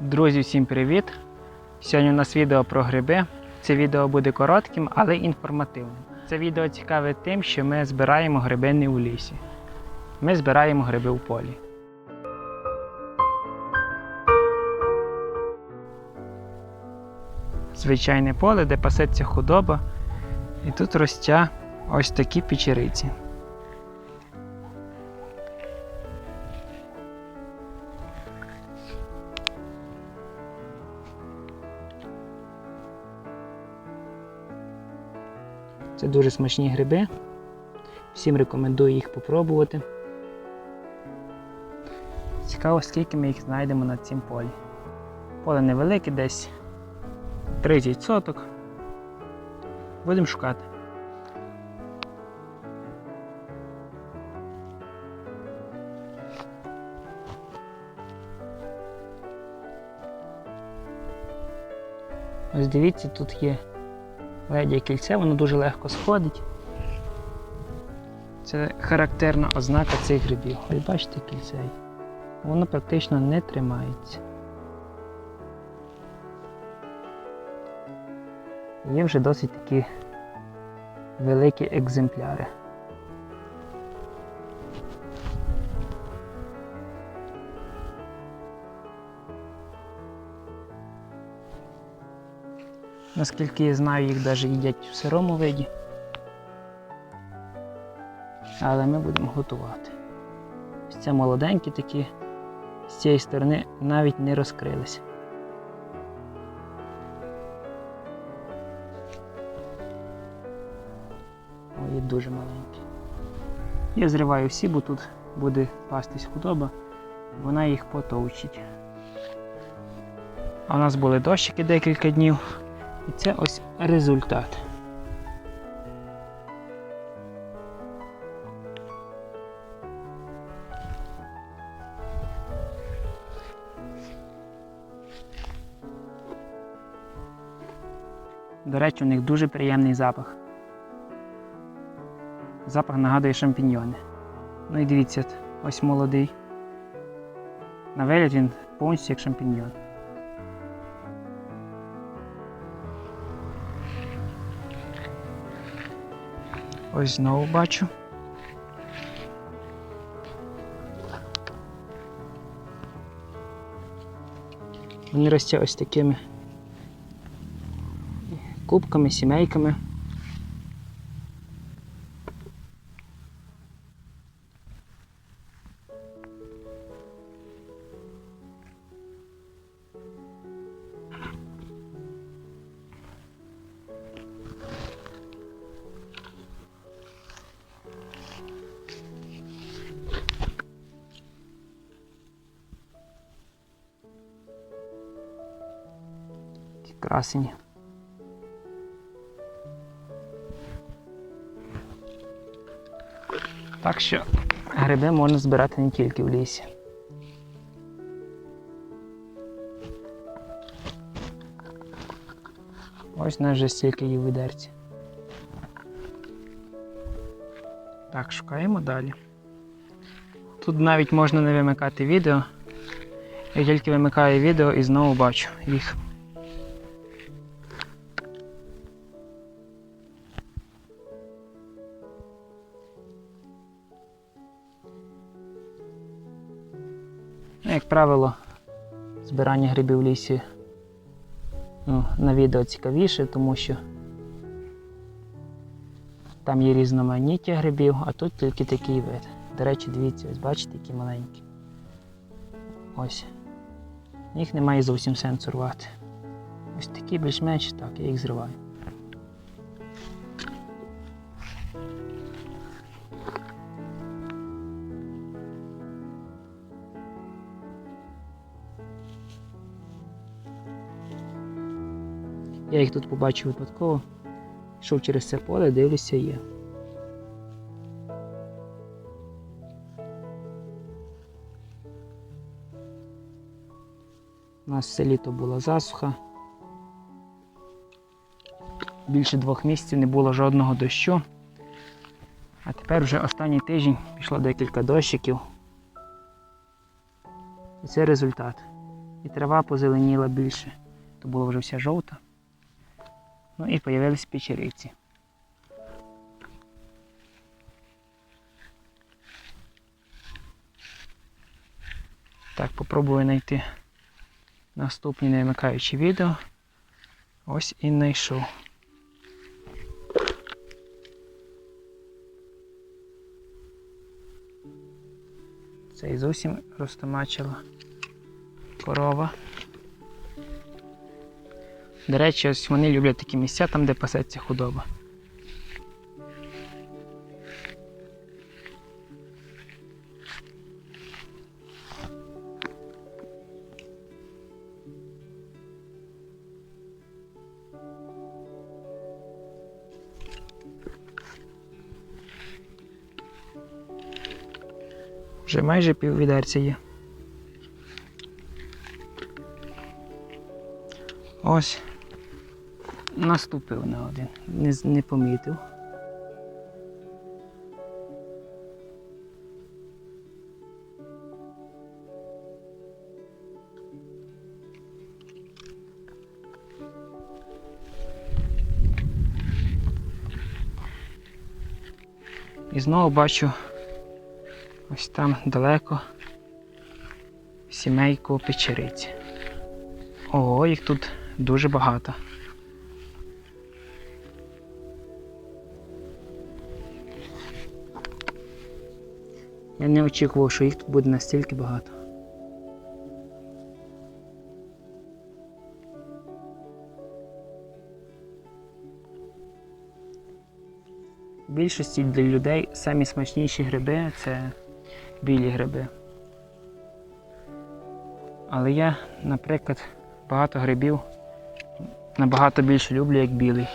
Друзі, всім привіт! Сьогодні у нас відео про гриби. Це відео буде коротким, але інформативним. Це відео цікаве тим, що ми збираємо гриби не у лісі. Ми збираємо гриби у полі. Звичайне поле, де пасеться худоба, і тут ростя ось такі печериці. Дуже смачні гриби. Всім рекомендую їх попробувати. Цікаво, скільки ми їх знайдемо на цім полі. Поле невелике, десь 30 соток. Будемо шукати. Ось дивіться, тут є ледя кільце, воно дуже легко сходить. Це характерна ознака цих грибів. Ось бачите кільце. Воно практично не тримається. Є вже досить такі великі екземпляри. Наскільки я знаю, їх навіть їдять в сирому виді. Але ми будемо готувати. Ось це молоденькі такі, з цієї сторони навіть не розкрилися. Ой, дуже маленькі. Я зриваю всі, бо тут буде пастись худоба, вона їх потовчить. А у нас були дощики декілька днів. І це ось результат. До речі, у них дуже приємний запах. Запах нагадує шампіньйони. Ну і дивіться, ось молодий. На вигляд він повністю як шампіньйон. Ось знову бачу. Вони росте ось такими кубками, сімейками. Красені. Так що гриби можна збирати не тільки в лісі. Ось нас вже стільки є в відерці. Так, шукаємо далі. Тут навіть можна не вимикати відео. Я тільки вимикаю відео і знову бачу їх. Як правило, збирання грибів в лісі ну, на відео цікавіше, тому що там є різноманіття грибів, а тут тільки такий вид. До речі, дивіться, ось бачите, які маленькі. Ось. Їх немає зовсім сенсу рвати. Ось такі більш-менш так, я їх зриваю. Я їх тут побачив випадково. Йшов через це поле, дивлюся, є. У нас все літо була засуха. Більше двох місяців не було жодного дощу. А тепер вже останній тиждень пішло декілька дощиків. І це результат. і трава позеленіла більше. То була вже вся жовта. Ну і з'явились печериці. Так, попробую знайти наступні не відео. Ось і знайшов. Це і зовсім розтомачила корова. До речі, ось вони люблять такі місця там, де пасеться худоба. Вже майже пів відерця є. Ось. Наступив на один. Не, не помітив. І знову бачу ось там далеко сімейку печериць. Ого, їх тут дуже багато. Я не очікував, що їх тут буде настільки багато. Більшості для людей самі смачніші гриби це білі гриби. Але я, наприклад, багато грибів набагато більше люблю, як білий.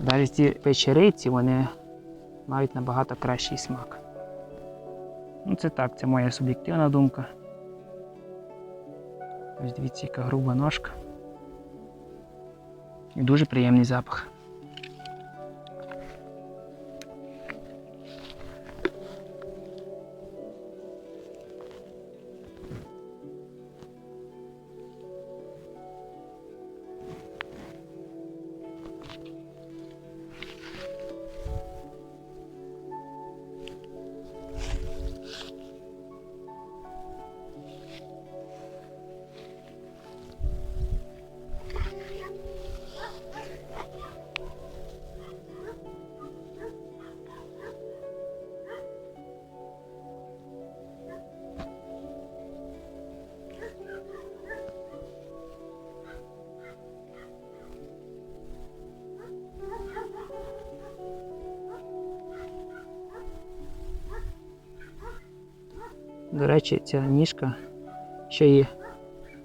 Навіть ці печериці вони мають набагато кращий смак. Ну це так, це моя суб'єктивна думка. Ось дивіться, яка груба ножка. І дуже приємний запах. До речі, ця ніжка, що є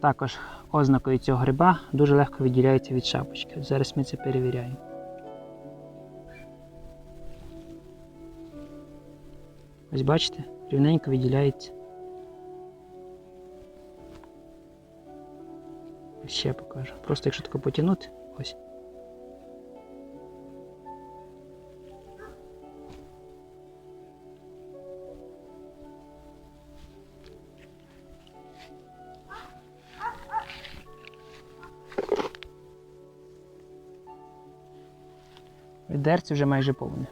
також ознакою цього гриба, дуже легко відділяється від шапочки. Зараз ми це перевіряємо. Ось бачите, рівненько відділяється. Ще покажу. Просто якщо тако потягнути, ось. Відерце вже майже повне.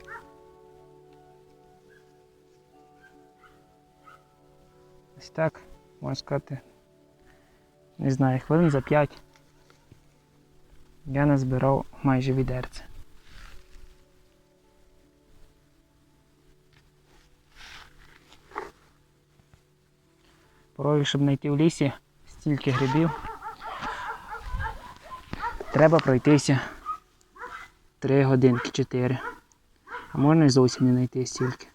Ось так, можна сказати, не знаю, хвилин за 5 я назбирав майже відерце. Порой, щоб знайти в лісі стільки грибів, треба пройтися 3 годинки 4. А можна і зовсім не знайти стільки.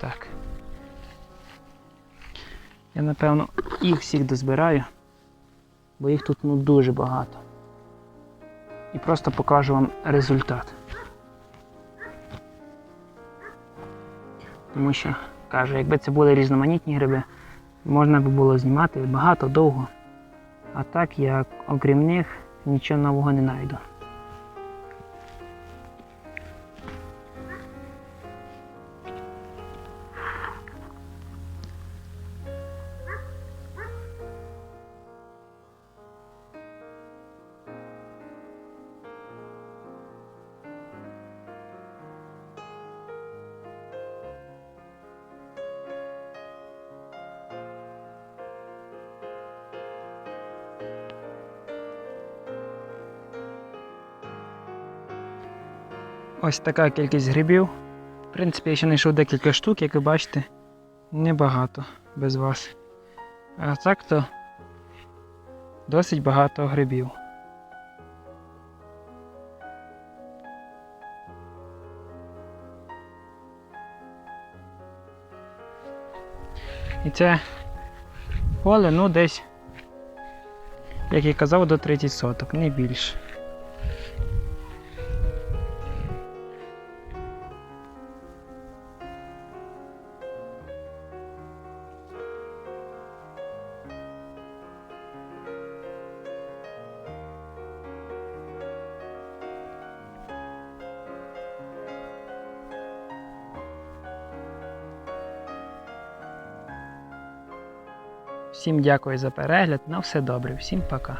Так. Я напевно їх всіх дозбираю, бо їх тут ну дуже багато. І просто покажу вам результат. Тому що, кажу, якби це були різноманітні гриби, можна би було знімати багато довго. А так я окрім них нічого нового не знайду. Ось така кількість грибів. В принципі, я ще знайшов декілька штук, як ви бачите, небагато без вас. А так то досить багато грибів. І це поле, ну десь, як я казав, до 30 соток, не більше. Всім дякую за перегляд. На все добре, всім пока.